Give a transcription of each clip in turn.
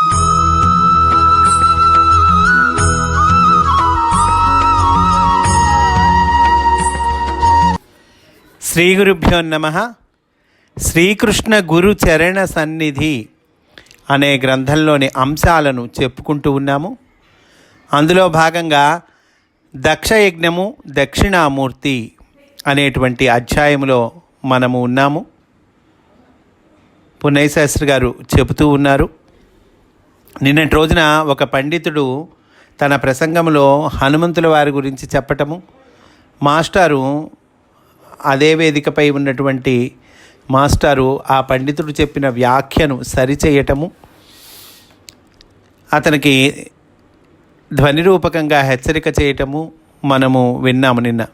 శ్రీ గురుభ్యో నమ. శ్రీకృష్ణ గురు చరణ సన్నిధి అనే గ్రంథంలోని అంశాలను చెప్పుకుంటూ ఉన్నాము. అందులో భాగంగా దక్షయజ్ఞము దక్షిణామూర్తి అనేటువంటి అధ్యాయంలో మనము ఉన్నాము. పున్నయ్యశాస్త్రి గారు చెబుతూ ఉన్నారు. నిన్నటి రోజున ఒక పండితుడు తన ప్రసంగంలో హనుమంతుల వారి గురించి చెప్పటము మాస్టారు అదే వేదికపై ఉన్నటువంటి మాస్టారు ఆ పండితుడు చెప్పిన వ్యాఖ్యను సరిచేయటము అతనికి ధ్వనిరూపకంగా హెచ్చరిక చేయటము మనము విన్నాము నిన్న.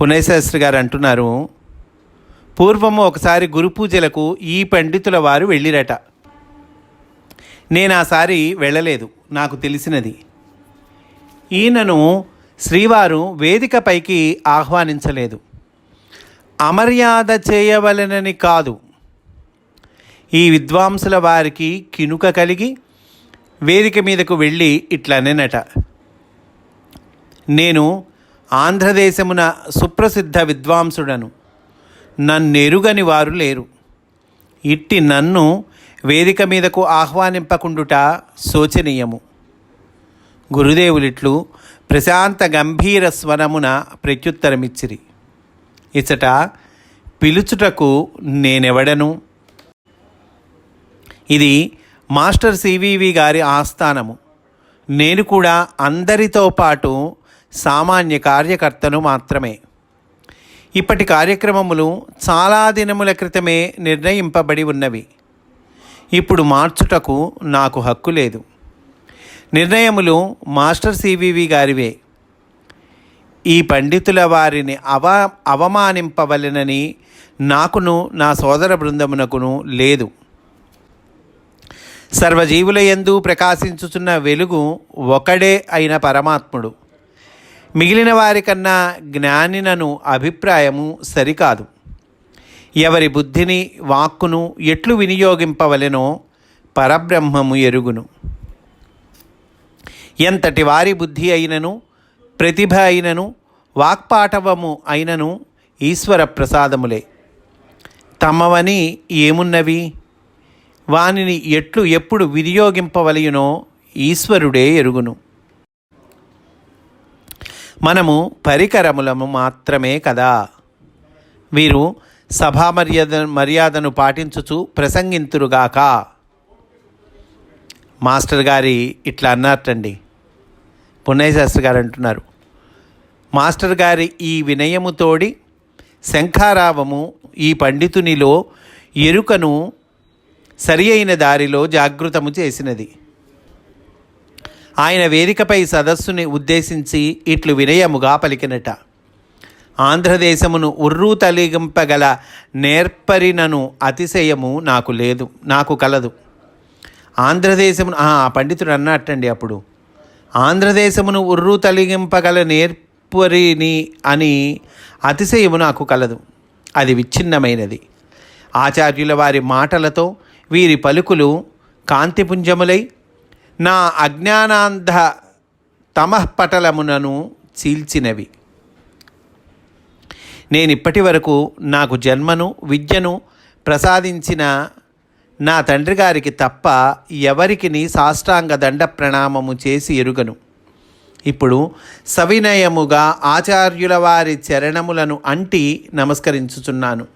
పునేశాస్త్రి గారు అంటున్నారు పూర్వము ఒకసారి గురు పూజలకు ఈ పండితుల వారు వెళ్ళిరట. నేను ఆసారి వెళ్ళలేదు నాకు తెలిసినది. ఈయనను శ్రీవారు వేదికపైకి ఆహ్వానించలేదు. అమర్యాద చేయవలెనని కాదు. ఈ విద్వాంసుల వారికి కినుక కలిగి వేదిక మీదకు వెళ్ళి ఇట్లనేనట నేను ఆంధ్రదేశమున సుప్రసిద్ధ విద్వాంసుడను. నన్నెరుగని వారు లేరు. ఇట్టి నన్ను వేదిక మీదకు ఆహ్వానింపకుండుట శోచనీయము. గురుదేవులిట్లు ప్రశాంత గంభీర స్వరమున ప్రత్యుత్తరమిచ్చిరి. ఇచ్చట పిలుచుటకు నేనెవడను? ఇది మాస్టర్ సివివి గారి ఆస్థానము. నేను కూడా అందరితో పాటు సామాన్య కార్యకర్తను మాత్రమే. ఇప్పటి కార్యక్రమములు చాలా దినముల క్రితమే నిర్ణయింపబడి ఉన్నవి. ఇప్పుడు మార్చుటకు నాకు హక్కు లేదు. నిర్ణయములు మాస్టర్ సివివి గారివే. ఈ పండితుల వారిని అవ అవమానింపవలెనని నాకును నా సోదర బృందమునకును లేదు. సర్వజీవుల యందు ప్రకాశించుచున్న వెలుగు ఒకడే అయిన పరమాత్ముడు. మిగిలిన వారికన్నా జ్ఞానినను అభిప్రాయము సరికాదు. ఎవరి బుద్ధిని వాక్కును ఎట్లు వినియోగింపవలెనో పరబ్రహ్మము ఎరుగును. ఎంతటి వారి బుద్ధి అయినను ప్రతిభ అయినను వాక్పాటవము అయినను ఈశ్వర ప్రసాదములే. తమవని ఏమున్నవి? వానిని ఎట్లు ఎప్పుడు వినియోగింపవలయునో ఈశ్వరుడే ఎరుగును. మనము పరికరములము మాత్రమే కదా. వీరు సభా మర్యాద మర్యాదను పాటించుచు ప్రసంగింతురుగాక. మాస్టర్ గారి ఇట్లా అన్నట్టండి పున్నయ్యశాస్త్రి గారు అంటున్నారు. మాస్టర్ గారి ఈ వినయముతోడి శంఖారావము ఈ పండితునిలో ఎరుకను సరి అయిన దారిలో జాగృతము చేసినది. ఆయన వేదికపై సదస్సుని ఉద్దేశించి ఇట్లు వినయముగా పలికినట. ఆంధ్రదేశమును ఉర్రూ తలిగింపగల నేర్పరినను అతిశయము నాకు లేదు నాకు కలదు. ఆంధ్రదేశమును ఆ పండితుడు అన్నట్టండి అప్పుడు. ఆంధ్రదేశమును ఉర్రూ తలిగింపగల నేర్పరిని అని అతిశయము నాకు కలదు. అది విచ్ఛిన్నమైనది. ఆచార్యుల వారి మాటలతో వీరి పలుకులు కాంతిపుంజములై నా అజ్ఞానాంధ తమఃపటలమునను చీల్చినవి. నేను ఇప్పటి వరకు నాకు జన్మను విద్యను ప్రసాదించిన నా తండ్రి గారికి తప్ప ఎవరికి సాష్టాంగ దండ ప్రణామము చేసి ఎరుగను. ఇప్పుడు సవినయముగా ఆచార్యుల వారి చరణములను అంటి నమస్కరించుచున్నాను.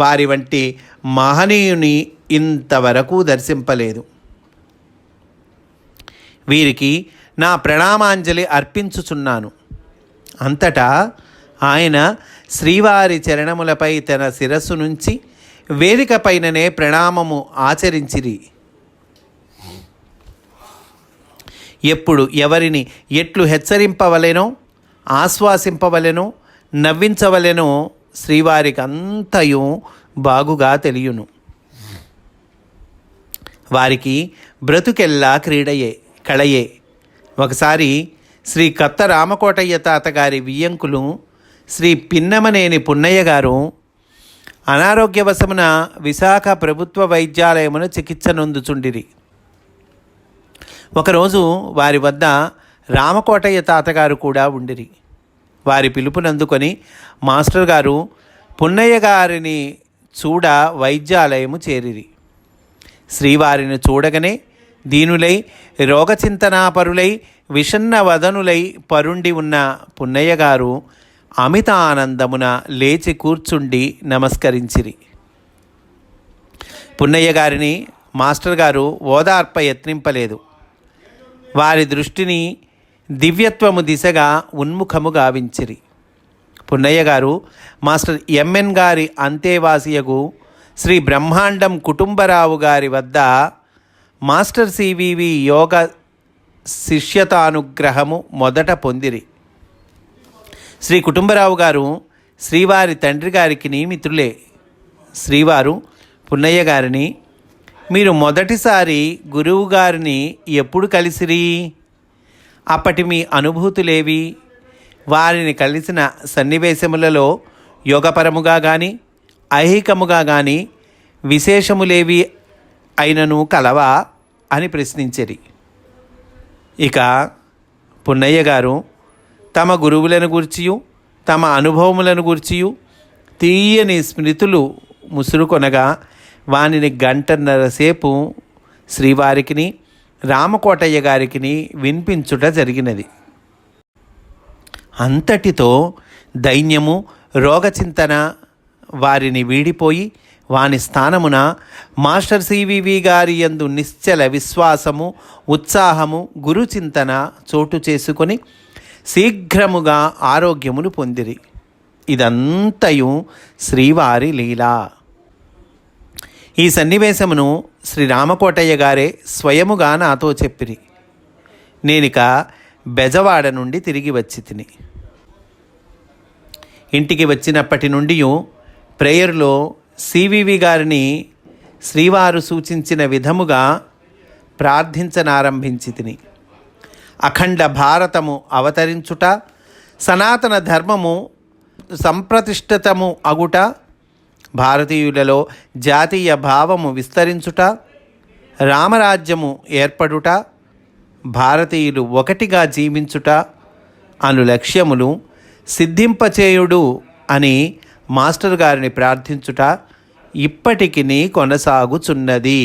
వారి వంటి మహనీయుని ఇంతవరకు దర్శింపలేదు. వీరికి నా ప్రణామాంజలి అర్పించుచున్నాను. అంతటా ఆయన శ్రీవారి చరణములపై తన శిరస్సు నుంచి వేదిక పైననే ప్రణామము ఆచరించిరి. ఎప్పుడు ఎవరిని ఎట్లు హెచ్చరింపవలెనో ఆశ్వాసింపవలెనో నవ్వించవలెనో శ్రీవారికి అంతయు బాగుగా తెలియను. వారికి బ్రతుకెల్లా క్రీడయే కళయే. ఒకసారి శ్రీ కత్త రామకోటయ్య తాతగారి వియ్యంకులు శ్రీ పిన్నమనేని పున్నయ్య గారు అనారోగ్యవశమున విశాఖ ప్రభుత్వ వైద్యాలయమున చికిత్స నొందుచుండిరి. ఒకరోజు వారి వద్ద రామకోటయ్య తాతగారు కూడా ఉండిరి. వారి పిలుపునందుకొని మాస్టర్ గారు పున్నయ్య గారిని చూడ వైద్యాలయము చేరిరి. శ్రీవారిని చూడగనే దీనులై రోగచింతనాపరులై విషన్న వదనులై పరుండి ఉన్న పున్నయ్య గారు అమిత ఆనందమున లేచి కూర్చుండి నమస్కరించిరి. పున్నయ్య గారిని మాస్టర్ గారు ఓదార్ప యత్నింపలేదు. వారి దృష్టిని దివ్యత్వము దిశగా ఉన్ముఖము గావించిరి. పున్నయ్య గారు మాస్టర్ ఎంఎన్ గారి అంతేవాసియగు శ్రీ బ్రహ్మాండం కుటుంబరావు గారి వద్ద మాస్టర్ సివివి యోగ శిష్యతానుగ్రహము మొదట పొందిరి. శ్రీ కుటుంబరావు గారు శ్రీవారి తండ్రి గారికి మిత్రులే శ్రీవారు పున్నయ్య గారిని మీరు మొదటిసారి గురువు గారిని ఎప్పుడు కలిసిరి? అప్పటి మీ అనుభూతులేవి? వారిని కలిసిన సన్నివేశములలో యోగపరముగా కానీ ఐహికముగా కానీ విశేషములేవి అయినను కలవా? అని ప్రశ్నించరి. ఇక పున్నయ్య గారు తమ గురువులను గూర్చియు తమ అనుభవములను గూర్చియు తీయని స్మృతులు ముసురుకొనగా వానిని గంటన్నర సేపు శ్రీవారికిని రామకోటయ్య గారికిని వినిపించుట జరిగినది. అంతటితో దైన్యము రోగచింతన వారిని వీడిపోయి వాని స్థానమున మాస్టర్ సివివి గారి యందు నిశ్చల విశ్వాసము ఉత్సాహము గురుచింతన చోటు చేసుకొని శీఘ్రముగా ఆరోగ్యమును పొందిరి. ఇదంతయు శ్రీవారి లీలా. ఈ సన్నివేశమును శ్రీ రామకోటయ్య గారే స్వయముగా నాతో చెప్పిరి. నేనిక బెజవాడ నుండి తిరిగి వచ్చి తిని. ఇంటికి వచ్చినప్పటి నుండి ప్రేయర్లో సివివి గారిని శ్రీవారు సూచించిన విధముగా ప్రార్థించనారంభించి తిని. అఖండ భారతము అవతరించుట సనాతన ధర్మము సంప్రతిష్ఠితము అగుట భారతీయులలో జాతీయ భావము విస్తరించుట రామరాజ్యము ఏర్పడుట భారతీయులు ఒకటిగా జీవించుట అను లక్ష్యములు సిద్ధింపచేయుడు అని మాస్టర్ గారిని ప్రార్థించుట ఇప్పటికి కొనసాగుచున్నది.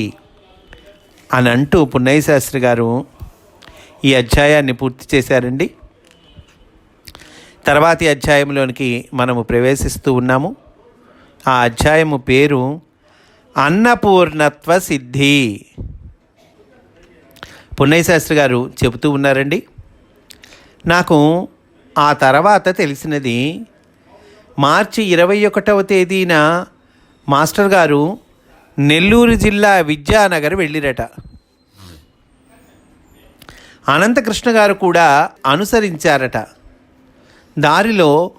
అని అంటూ పున్నయ్య శాస్త్రి గారు ఈ అధ్యాయాన్ని పూర్తి చేశారండి. తర్వాతి అధ్యాయంలోనికి మనము ప్రవేశిస్తూ ఉన్నాము. ఆ అధ్యాయము పేరు అన్నపూర్ణత్వ సిద్ధి. పుణ్యశాస్త్రి గారు చెబుతూ ఉన్నారండి. నాకు ఆ తర్వాత తెలిసినది మార్చి ఇరవై ఒకటవ తేదీన మాస్టర్ గారు నెల్లూరు జిల్లా విద్యానగర్ వెళ్ళిరట. అనంతకృష్ణ గారు కూడా అనుసరించారట. దారిలో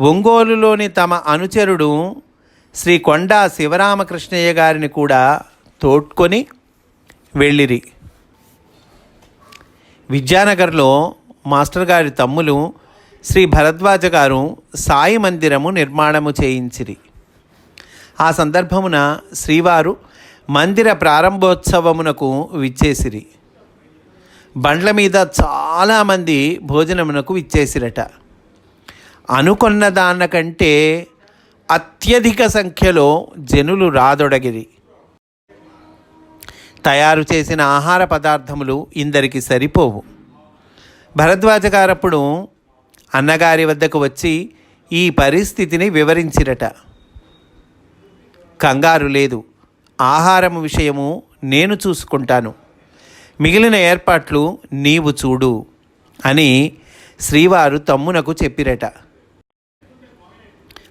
ఒంగోలులోని తమ అనుచరుడు శ్రీ కొండా శివరామకృష్ణయ్య గారిని కూడా తోడ్కొని వెళ్ళిరి. విద్యానగర్లో మాస్టర్ గారి తమ్ములు శ్రీ భరద్వాజ గారు సాయి మందిరము నిర్మాణము చేయించిరి. ఆ సందర్భమున శ్రీవారు మందిర ప్రారంభోత్సవమునకు విచ్చేసిరి. బండ్ల మీద చాలామంది భోజనమునకు ఇచ్చేసిరట అనుకొన్న దానికంటే అత్యధిక సంఖ్యలో జనులు రాదొడగిరి. తయారు చేసిన ఆహార పదార్థములు ఇందరికి సరిపోవు. భరద్వాజ గారప్పుడు అన్నగారి వద్దకు వచ్చి ఈ పరిస్థితిని వివరించిరట. కంగారు లేదు. ఆహారం విషయము నేను చూసుకుంటాను. మిగిలిన ఏర్పాట్లు నీవు చూడు అని శ్రీవారు తమ్మునకు చెప్పిరట.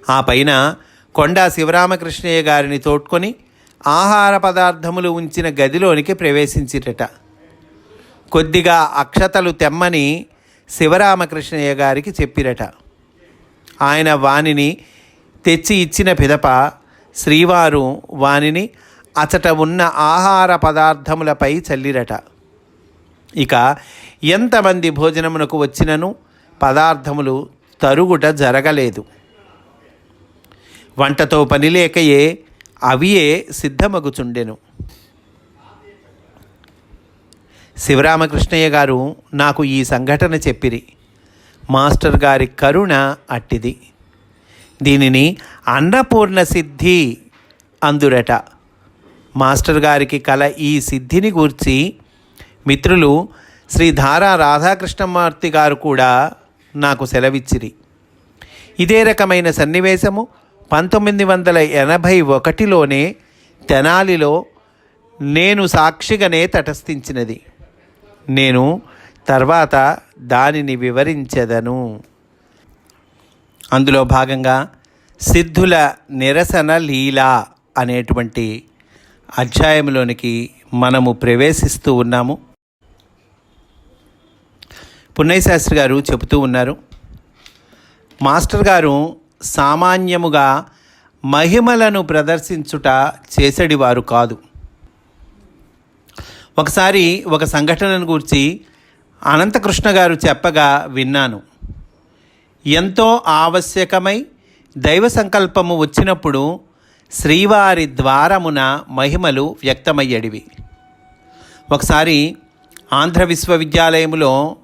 ఆ పైన కొండా శివరామకృష్ణయ్య గారిని తోడ్కొని ఆహార పదార్థములు ఉంచిన గదిలోనికి ప్రవేశించిరట. కొద్దిగా అక్షతలు తెమ్మని శివరామకృష్ణయ్య గారికి చెప్పిరట. ఆయన వానిని తెచ్చి ఇచ్చిన పిదప శ్రీవారు వానిని అచట ఉన్న ఆహార పదార్థములపై చల్లిరట. ఇక ఎంతమంది భోజనమునకు వచ్చినను పదార్థములు తరుగుట జరగలేదు. వంటతో పని లేకయే అవియే సిద్ధమగుచుండెను. శివరామకృష్ణయ్య గారు నాకు ఈ సంఘటన చెప్పిరి. మాస్టర్ గారి కరుణ అట్టిది. దీనిని అన్నపూర్ణ సిద్ధి అందురట. మాస్టర్ గారికి కల ఈ సిద్ధిని గూర్చి మిత్రులు శ్రీ ధారా రాధాకృష్ణమూర్తి గారు కూడా నాకు సెలవిచ్చిరి. ఇదే రకమైన సన్నివేశము పంతొమ్మిది వందల ఎనభై ఒకటిలోనే తెనాలిలో నేను సాక్షిగానే తటస్థించినది. నేను తర్వాత దానిని వివరించెదను. అందులో భాగంగా సిద్ధుల నిరసన లీల అనేటువంటి అధ్యాయంలోనికి మనము ప్రవేశిస్తూ ఉన్నాము. పున్నయశాస్త్రి గారు చెబుతూ ఉన్నారు. మాస్టర్ గారు సామాన్యముగా మహిమలను ప్రదర్శించుట చేసడివారు కాదు. ఒకసారి ఒక సంఘటనను గురించి అనంతకృష్ణ గారు చెప్పగా విన్నాను. ఎంతో ఆవశ్యకమై దైవ సంకల్పము వచ్చినప్పుడు శ్రీవారి ద్వారమున మహిమలు వ్యక్తమయ్యడివి. ఒకసారి ఆంధ్ర విశ్వవిద్యాలయములో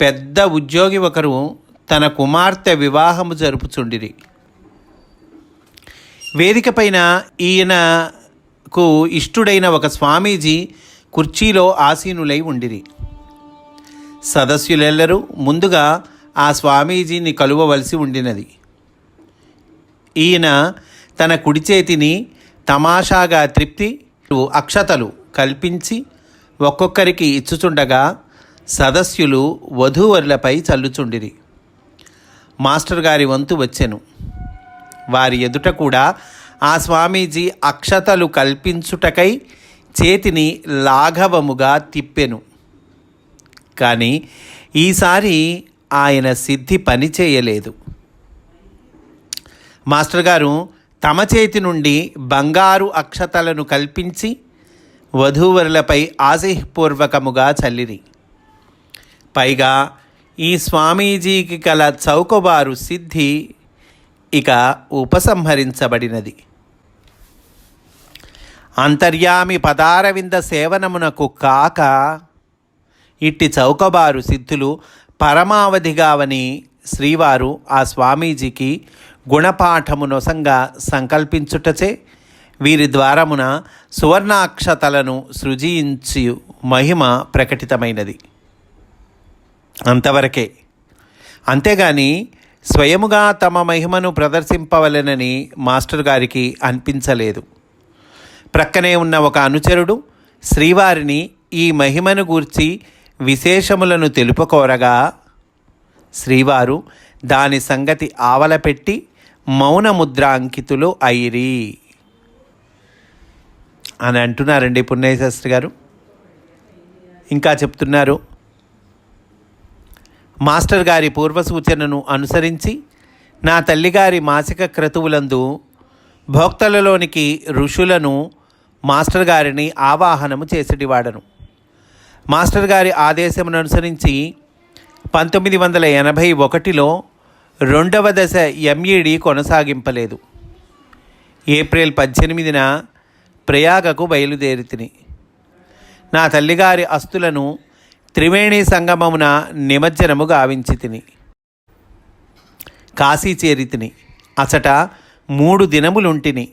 పెద్ద ఉద్యోగి ఒకరు తన కుమార్తె వివాహము జరుపుచుండిరి. వేదిక పైన ఈయనకు ఇష్టుడైన ఒక స్వామీజీ కుర్చీలో ఆసీనులై ఉండిరి. సదస్యులెల్లరూ ముందుగా ఆ స్వామీజీని కలువవలసి ఉండినది. ఈయన తన కుడి చేతిని తమాషాగా త్రిప్తి అక్షతలు కల్పించి ఒక్కొక్కరికి ఇచ్చుచుండగా సదస్యులు వధూవరులపై చల్లుచుండిరి. మాస్టర్ గారి వంతు వచ్చెను. వారి ఎదుట కూడా ఆ స్వామీజీ అక్షతలు కల్పించుటకై చేతిని లాఘవముగా తిప్పెను. కానీ ఈసారి ఆయన సిద్ధి పని చేయలేదు. మాస్టర్ గారు తమ చేతి నుండి బంగారు అక్షతలను కల్పించి వధూవరులపై ఆశయపూర్వకముగా చల్లిరి. పైగా ఈ స్వామీజీకి గల చౌకబారు సిద్ధి ఇక ఉపసంహరించబడినది. అంతర్యామి పదారవింద సేవనమునకు కాక ఇట్టి చౌకబారు సిద్ధులు పరమావధిగావని శ్రీవారు ఆ స్వామీజీకి గుణపాఠము నొసంగా సంకల్పించుటచే వీరి ద్వారమున సువర్ణాక్షతలను సృజించి మహిమ ప్రకటితమైనది. అంతవరకే. అంతేగాని స్వయముగా తమ మహిమను ప్రదర్శింపవలెనని మాస్టర్ గారికి అనిపించలేదు. ప్రక్కనే ఉన్న ఒక అనుచరుడు శ్రీవారిని ఈ మహిమను గూర్చి విశేషములను తెలుపుకోరగా శ్రీవారు దాని సంగతి ఆవలపెట్టి మౌనముద్ర అంకితులు ఐరి అని అంటున్నారండి పున్నయ్య గారు. ఇంకా చెప్తున్నారు మాస్టర్ గారి పూర్వ సూచనను అనుసరించి నా తల్లిగారి మాసిక క్రతువులందు భోక్తలలోనికి ఋషులను మాస్టర్ గారిని ఆవాహనము చేసేటివాడను మాస్టర్ గారి ఆదేశమును అనుసరించి పంతొమ్మిది వందల ఎనభై ఒకటిలో రెండవ దశ ఎంఈడి కొనసాగింపలేదు. ఏప్రిల్ పద్దెనిమిదిన ప్రయాగకు బయలుదేరితిని. నా తల్లిగారి అస్తులను త్రివేణి సంగమమున నిమజ్జనము గావించి తిని కాశీ చేరి తిని అచట మూడు దినములుంటిని.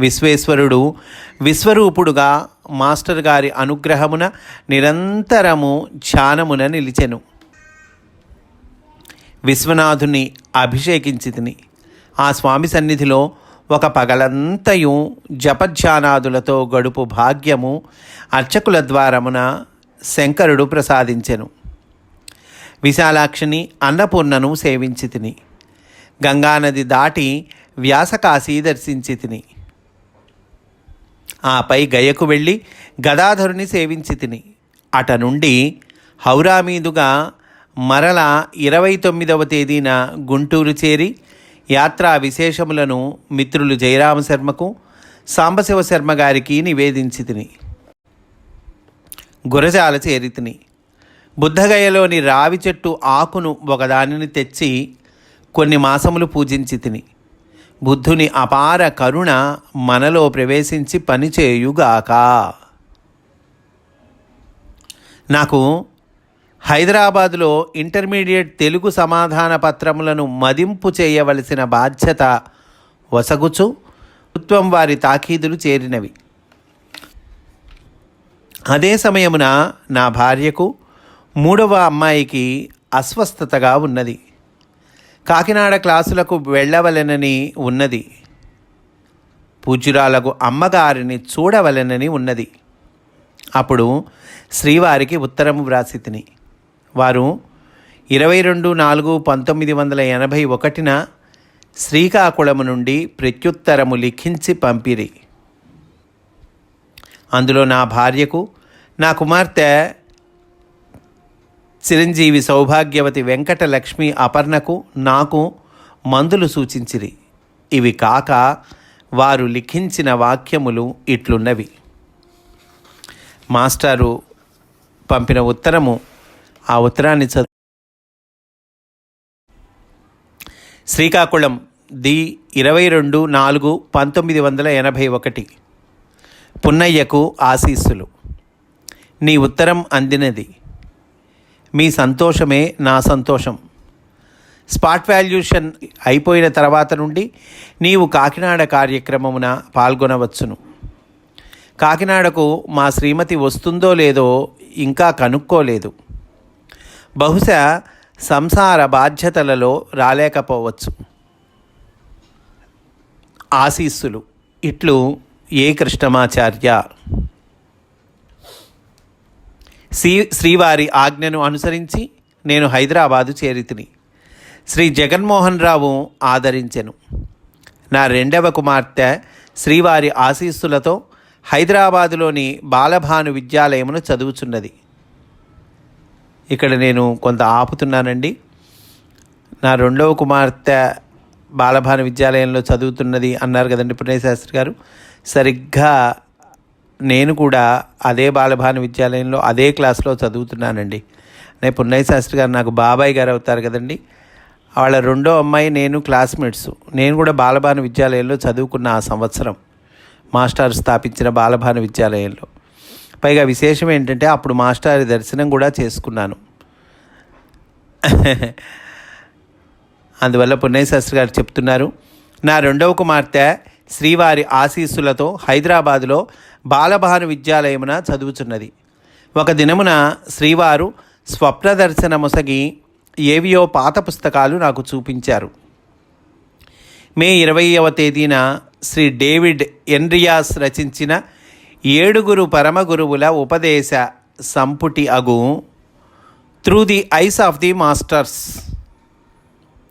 విశ్వేశ్వరుడు విశ్వరూపుడుగా మాస్టర్ గారి అనుగ్రహమున నిరంతరము ధ్యానమున నిలిచెను. విశ్వనాథుని అభిషేకించి తిని ఆ స్వామి సన్నిధిలో ఒక పగలంతయు జపధ్యానాదులతో గడుపు భాగ్యము అర్చకుల ద్వారమున శంకరుడు ప్రసాదించెను. విశాలాక్షిని అన్నపూర్ణను సేవించి తిని గంగానది దాటి వ్యాసకాశి దర్శించి తిని ఆపై గయకు వెళ్ళి గదాధరుని సేవించి తిని అట నుండి హౌరా మీదుగా మరల ఇరవై తొమ్మిదవ తేదీన గుంటూరు చేరి యాత్రా విశేషములను మిత్రులు జయరామ శర్మకు సాంబశివ శర్మ గారికి నివేదించి తిని గురజాల చేరితిని బుద్ధగయలోని రావి చెట్టు ఆకును ఒకదానిని తెచ్చి కొన్ని మాసములు పూజించి తిని. బుద్ధుని అపార కరుణ మనలో ప్రవేశించి పనిచేయుగాక. నాకు హైదరాబాదులో ఇంటర్మీడియట్ తెలుగు సమాధాన పత్రములను మదింపు చేయవలసిన బాధ్యత వసగుచు ప్రభుత్వం వారి తాకీదులు చేరినవి. అదే సమయమున నా భార్యకు మూడవ అమ్మాయికి అస్వస్థతగా ఉన్నది. కాకినాడ క్లాసులకు వెళ్ళవలెనని ఉన్నది. పూజ్యురాలకు అమ్మగారిని చూడవలెనని ఉన్నది. అప్పుడు శ్రీవారికి ఉత్తరము వ్రాసి తిని వారు ఇరవై రెండు నాలుగు పంతొమ్మిది వందల ఎనభై ఒకటిన శ్రీకాకుళము నుండి ప్రత్యుత్తరము లిఖించి పంపిరి. అందులో నా భార్యకు నా కుమార్తె చిరంజీవి సౌభాగ్యవతి వెంకటలక్ష్మి అపర్ణకు నాకు మందులు సూచించిరి. ఇవి కాక వారు లిఖించిన వాక్యములు ఇట్లున్నవి. మాస్టారు పంపిన ఉత్తరము ఆ ఉత్తరాన్ని చదువు. శ్రీకాకుళం ది ఇరవై రెండు నాలుగు పంతొమ్మిది వందల ఎనభై ఒకటి. పున్నయ్యకు ఆశీస్సులు. నీ ఉత్తరం అందినది. మీ సంతోషమే నా సంతోషం. స్పాట్ వాల్యూషన్ అయిపోయిన తర్వాత నుండి నీవు కాకినాడ కార్యక్రమమున పాల్గొనవచ్చును. కాకినాడకు మా శ్రీమతి వస్తుందో లేదో ఇంకా కనుక్కోలేదు. బహుశా సంసార బాధ్యతలలో రాలేకపోవచ్చు. ఆశీస్సులు. ఇట్లు ఏ కృష్ణమాచార్య శ్రీ శ్రీవారి ఆజ్ఞను అనుసరించి నేను హైదరాబాదు చేరితిని. శ్రీ జగన్మోహన్ రావు ఆదరించెను. నా రెండవ కుమార్తె శ్రీవారి ఆశీస్సులతో హైదరాబాదులోని బాలభాను విద్యాలయమును చదువుచున్నది. ఇక్కడ నేను కొంత ఆపుతున్నానండి. నా రెండవ కుమార్తె బాలభాను విద్యాలయంలో చదువుతున్నది అన్నారు కదండి పుణ్యశాస్త్రి గారు. సరిగ్గా నేను కూడా అదే బాలభాను విద్యాలయంలో అదే క్లాస్లో చదువుతున్నానండి. నేను పున్నయ్య శాస్త్రి గారు నాకు బాబాయ్ గారు అవుతారు కదండి. వాళ్ళ రెండో అమ్మాయి నేను క్లాస్మేట్స్. నేను కూడా బాలభాను విద్యాలయంలో చదువుకున్న ఆ సంవత్సరం. మాస్టర్ స్థాపించిన బాలభాను విద్యాలయంలో. పైగా విశేషం ఏంటంటే అప్పుడు మాస్టర్ దర్శనం కూడా చేసుకున్నాను. అందువల్ల పున్నయ్య శాస్త్రి గారు చెప్తున్నారు నా రెండవ కుమార్తె శ్రీవారి ఆశీస్సులతో హైదరాబాదులో బాలభాను విద్యాలయమున చదువుచున్నది. ఒక దినమున శ్రీవారు స్వప్న దర్శనముసగి ఏవియో పాత పుస్తకాలు నాకు చూపించారు. మే ఇరవైవ తేదీన శ్రీ డేవిడ్ ఎన్రియాస్ రచించిన ఏడుగురు పరమగురువుల ఉపదేశ సంపుటి అగు through the eyes of the masters.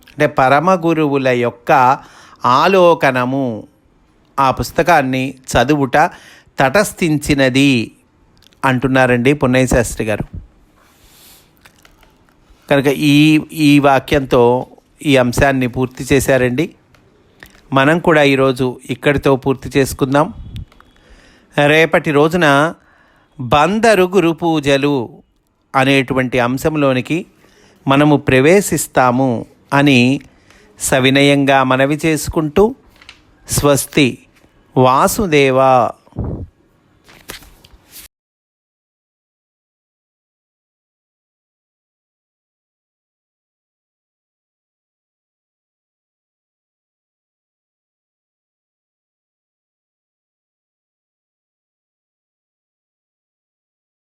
అంటే పరమగురువుల యొక్క ఆలోకనము. ఆ పుస్తకాన్ని చదువుట తటస్థించినది అంటున్నారండి పున్నయ్య శాస్త్రి గారు. కనుక ఈ ఈ వాక్యంతో ఈ అంశాన్ని పూర్తి చేశారండి. మనం కూడా ఈరోజు ఇక్కడితో పూర్తి చేసుకుందాం. రేపటి రోజున బందరు గురు పూజలు అనేటువంటి అంశంలోనికి మనము ప్రవేశిస్తాము అని సవినయంగా మనవి చేసుకుంటూ స్వస్తి వాసుదేవ